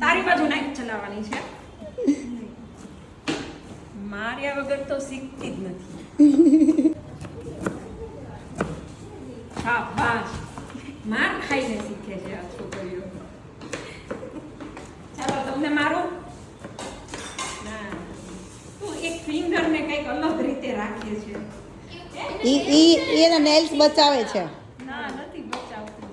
તારી બાજુ નાખ ચલાવવાની છે. માર્યા વગર તો શીખતી જ નથી. હા બસ માર ખાઈને શીખે છે આ છોકરીઓ. ચાલો, તમને મારું? તું એક ફિંગર ને કંઈક અલગ રીતે રાખે છે. એ એના નેલ્સ બચાવે છે ના નથી બચાવતું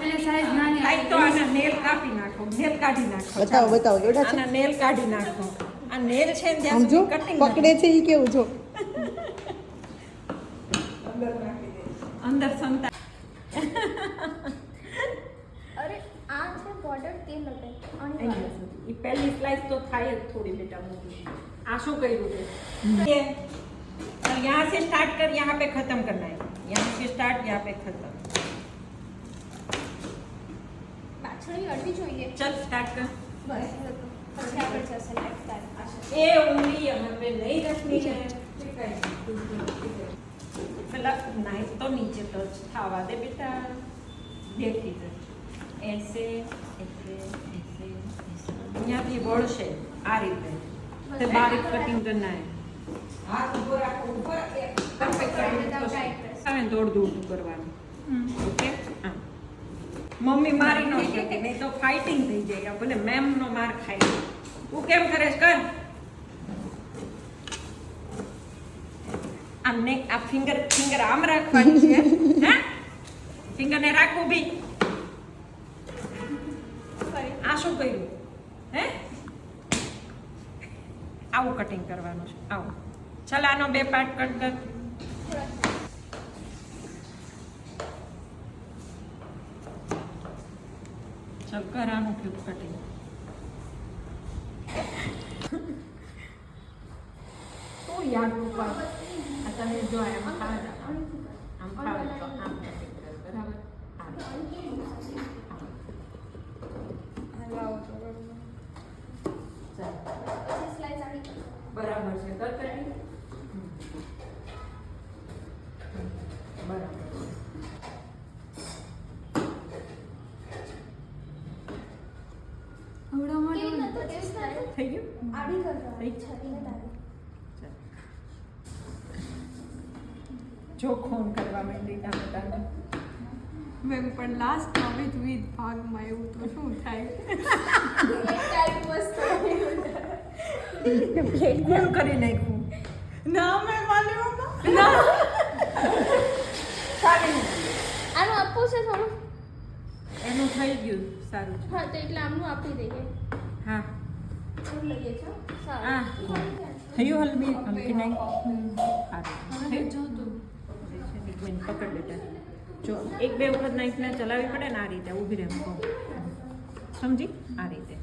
મને સાઈઝ નાની કાંઈક તો આના નેલ કાપી નાખો નેલ કાઢી નાખો બતાવો બતાવો કેવડા છે આના નેલ કાઢી નાખો આ નેલ છે ને ત્યાં સમજો સુધી કટિંગ પકડે છે ઈ કેવું જો અંદર સંતા અરે આ છે બોર્ડર તે લગાય અહીંયા સુધી. ઈ પહેલી સ્લાઇસ તો થાય જ થોડી બેટા મોટી આ શું કર્યું છે ये अब यहाँ से स्टार्ट कर यहाँ पे खत्म करना है यहाँ से स्टार्ट यहाँ पे खत्म જોઈએ. ચલ સ્ટાર્ટ કર. બસ પછી આપણે જશે નેક્સ્ટ ટાઈમ એ ઉંગલી અમે લઈ રાખની છે પેલા નાઈફ તો નીચે તો થાવા દે બેટા. દેખી જ એસે એસે એસે અહીંયાથી વળશે આ રીતે. તે બારીક કટિંગ કરી નાય હાથ ઉપર રાખો ઉપર. પરફેક્ટ દોડ દોડ કરવાનું. ઓકે? હા. મમ્મી મારી ન શકે નહીં તો ફાઇટિંગ થઈ જાય. ભલે મેમ નો માર ખાય. તું કેમ કરે કર. આમ આ ફિંગર ફિંગર આમ રાખવાની છે. હે? ફિંગર ને રાખવું બી આ શું કર્યું? હે? આવું કટિંગ કરવાનું છે. આવું. ચાલ આનો બે પાર્ટ કટ કર. ચાલ ઉપયોગ ક્યુબ કટિંગ તો યાદ ઉપર તમે જો એમ ખાવા આમ ખાવે તો આમ બરાબર આમ. ચાલ સ્લાઇસ આવી બરાબર છે કર કટિંગ બરાબર છે. આવડા કેવી માટે નતો તે સ્ટાઇલ થઈ ગયું આડી કરવા જો ખૂન માંડી તાને તાને મેમ પણ લાસ્ટ વિથ વિધ ભાગમાં એવું તો શું થાય? એક ટાઈપ વસ્તુ કરી નાખ્યું. ના મેં માલ્યો સારું. આનું આપવું છે થોડું? એનું થઈ ગયું સારું હા તો એટલે આમનું આપી દઈએ. હા. હા. થયું હલબી હલકી નહીં સારું પકડ બેટા જો એક બે વખત નાઈફને ચલાવવી પડે ને આ રીતે ઊભી રહે સમજી આ રીતે